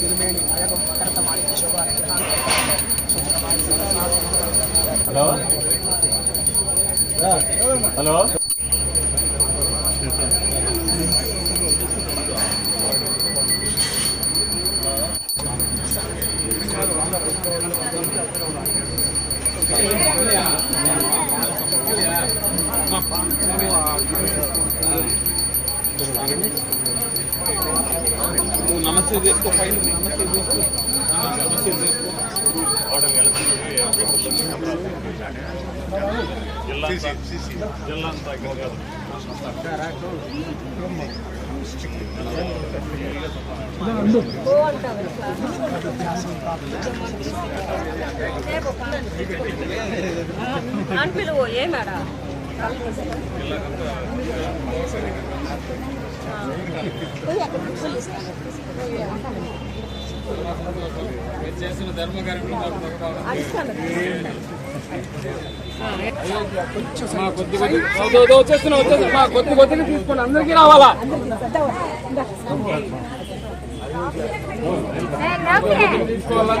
திருமேனி அழகும் பக்கரத்த மாளிகை சோபா హలో? హలో? నమస్తే చేసుకో పైన నమస్తే చేసుకో నమస్తే. చేసుకో అని పిలువు ఏ మేడం చేసిన ధర్మ కొద్ది కొద్దిగా తీసుకోండి. అందరికీ రావాలా? తీసుకోవాలా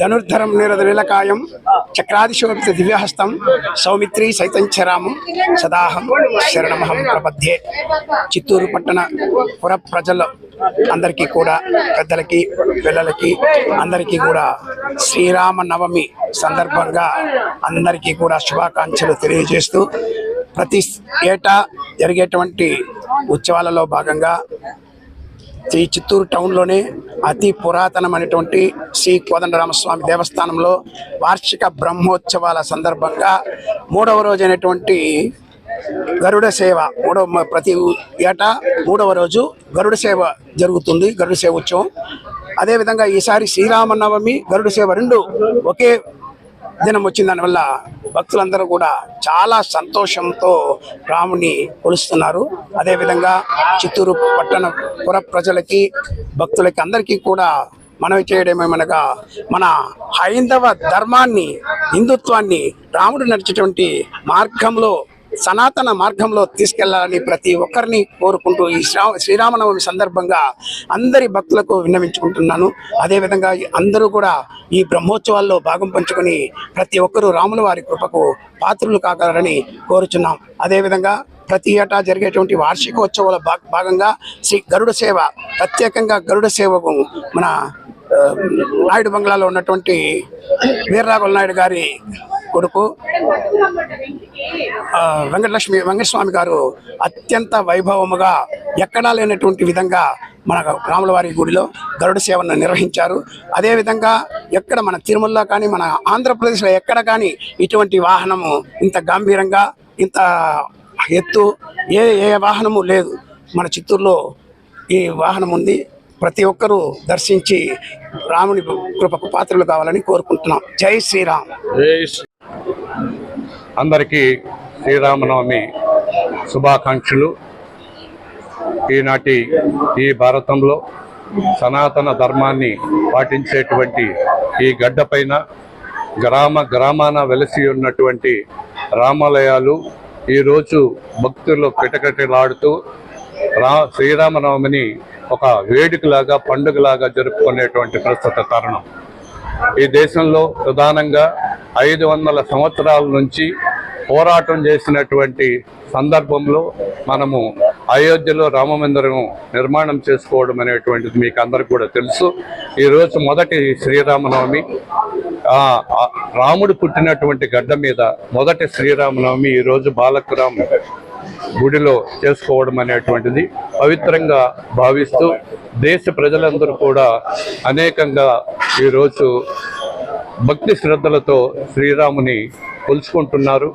ధనుర్ధరం నిరదనిలకాయం చక్రాదిశోభిత దివ్యహస్తం సౌమిత్రి సైతంచరామం సదాహం శరణమహం ప్రపద్యే. చిత్తూరు పట్టణ పుర ప్రజలు అందరికీ కూడా పెద్దలకి పిల్లలకి అందరికీ కూడా శ్రీరామ నవమి సందర్భంగా అందరికీ కూడా శుభాకాంక్షలు తెలియజేస్తూ ప్రతి ఏటా జరిగేటువంటి ఉత్సవాలలో భాగంగా ఈ చిత్తూరు టౌన్లోనే అతి పురాతనమైనటువంటి శ్రీ కోదండరామస్వామి దేవస్థానంలో వార్షిక బ్రహ్మోత్సవాల సందర్భంగా మూడవ రోజైనటువంటి గరుడ సేవ మూడవ ప్రతి ఏటా మూడవ రోజు గరుడ సేవ జరుగుతుంది గరుడ సేవ ఉత్సవం. అదేవిధంగా ఈసారి శ్రీరామనవమి గరుడ సేవ రెండు ఒకే దినం వచ్చిన దానివల్ల భక్తులందరూ కూడా చాలా సంతోషంతో రాముని కొలుస్తున్నారు. అదేవిధంగా చిత్తూరు పట్టణ పుర ప్రజలకి భక్తులకి అందరికీ కూడా మనవి చేయడమేమనగా మన హైందవ ధర్మాన్ని హిందుత్వాన్ని రాముడు నడిచేటువంటి మార్గంలో సనాతన మార్గంలో తీసుకెళ్ళాలని ప్రతి ఒక్కరిని కోరుకుంటూ ఈ శ్రీరామనవమి సందర్భంగా అందరి భక్తులకు విన్నవించుకుంటున్నాను. అదేవిధంగా అందరూ కూడా ఈ బ్రహ్మోత్సవాల్లో భాగం పంచుకొని ప్రతి ఒక్కరూ రాముల వారి కృపకు పాత్రులు కాగలరని కోరుచున్నాం. అదేవిధంగా ప్రతి ఏటా జరిగేటువంటి వార్షికోత్సవాల భాగంగా శ్రీ గరుడ సేవ ప్రత్యేకంగా గరుడ సేవకు మన నాయుడు బంగ్లాలో ఉన్నటువంటి వీర్రాఘుల నాయుడు గారి కొడుకు వెంకటలక్ష్మి వెంకటస్వామి గారు అత్యంత వైభవముగా ఎక్కడా లేనటువంటి విధంగా మన రాములవారి గుడిలో గరుడ సేవను నిర్వహించారు. అదేవిధంగా ఎక్కడ మన తిరుమలలో కానీ మన ఆంధ్రప్రదేశ్లో ఎక్కడ కానీ ఇటువంటి వాహనము ఇంత గంభీరంగా ఇంత ఎత్తు ఏ ఏ వాహనము లేదు. మన చిత్తూరులో ఈ వాహనం ఉంది ప్రతి ఒక్కరూ దర్శించి రాముని కృపకు పాత్రలు కావాలని కోరుకుంటున్నాం. జై శ్రీరామ్. జై శ్రీ- అందరికీ శ్రీరామనవమి శుభాకాంక్షలు. ఈనాటి ఈ భారతంలో సనాతన ధర్మాన్ని పాటించేటువంటి ఈ గడ్డపైన గ్రామ గ్రామాన వెలసి ఉన్నటువంటి రామాలయాలు ఈరోజు భక్తులు కిటకిటలాడుతూ రా శ్రీరామనవమిని ఒక వేడుకలాగా పండుగలాగా జరుపుకునేటువంటి ప్రస్తుత తరుణం ఈ దేశంలో ప్రధానంగా ఐదు వందల సంవత్సరాల నుంచి పోరాటం చేసినటువంటి సందర్భంలో మనము అయోధ్యలో రామమందిరం నిర్మాణం చేసుకోవడం అనేటువంటిది మీకు అందరికి కూడా తెలుసు. ఈరోజు మొదటి శ్రీరామనవమి. రాముడు పుట్టినటువంటి గడ్డ మీద మొదటి శ్రీరామనవమి ఈరోజు బాలకురామ్ గుడిలో చేసుకోవడం అనేటువంటిది పవిత్రంగా భావిస్తూ దేశ ప్రజలందరూ కూడా అనేకంగా ఈరోజు భక్తి శ్రద్ధలతో శ్రీరాముని కొలుచుకుంటున్నారు.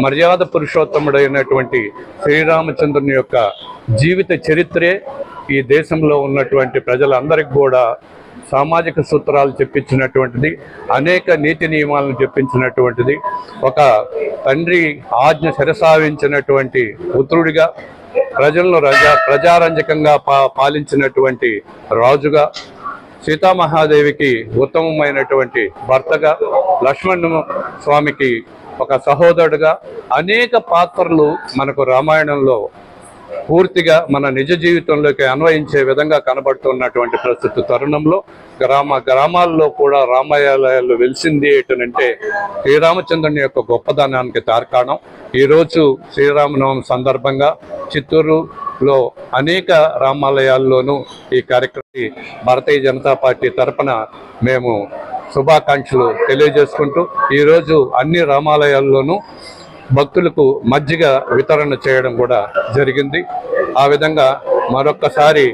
మర్యాద పురుషోత్తముడైనటువంటి శ్రీరామచంద్రుని యొక్క జీవిత చరిత్రే ఈ దేశంలో ఉన్నటువంటి ప్రజలందరికీ కూడా సామాజిక సూత్రాలు చెప్పించినటువంటిది అనేక నీతి నియమాలను చెప్పించినటువంటిది ఒక తండ్రి ఆజ్ఞ శిరసావించినటువంటి పుత్రుడిగా ప్రజలను రజా ప్రజారంజకంగా పా పాలించినటువంటి రాజుగా సీతామహాదేవికి ఉత్తమమైనటువంటి భర్తగా లక్ష్మణ స్వామికి ఒక సహోదరుడుగా అనేక పాత్రలు మనకు రామాయణంలో పూర్తిగా మన నిజ జీవితంలోకి అన్వయించే విధంగా కనబడుతున్నటువంటి ప్రస్తుత తరుణంలో గ్రామ గ్రామాల్లో కూడా రామాలయాలు వెలిసింది ఏంటంటే శ్రీరామచంద్రుని యొక్క గొప్పదనానికి తార్కాణం. ఈరోజు శ్రీరామనవమి సందర్భంగా చిత్తూరులో అనేక రామాలయాల్లోనూ ఈ కార్యక్రమం భారతీయ జనతా పార్టీ తరపున మేము శుభాకాంక్షలు తెలియజేసుకుంటూ ఈరోజు అన్ని రామాలయాల్లోనూ భక్తులకు మజ్జిగ వితరణ చేయడం కూడా జరిగింది. ఆ విధంగా మరొక్కసారి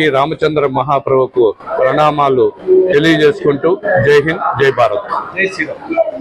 ఈ రామచంద్ర మహాప్రభుకు ప్రణామాలు తెలియజేసుకుంటూ జై హింద్ జై భారత్. జై శ్రీరామ్.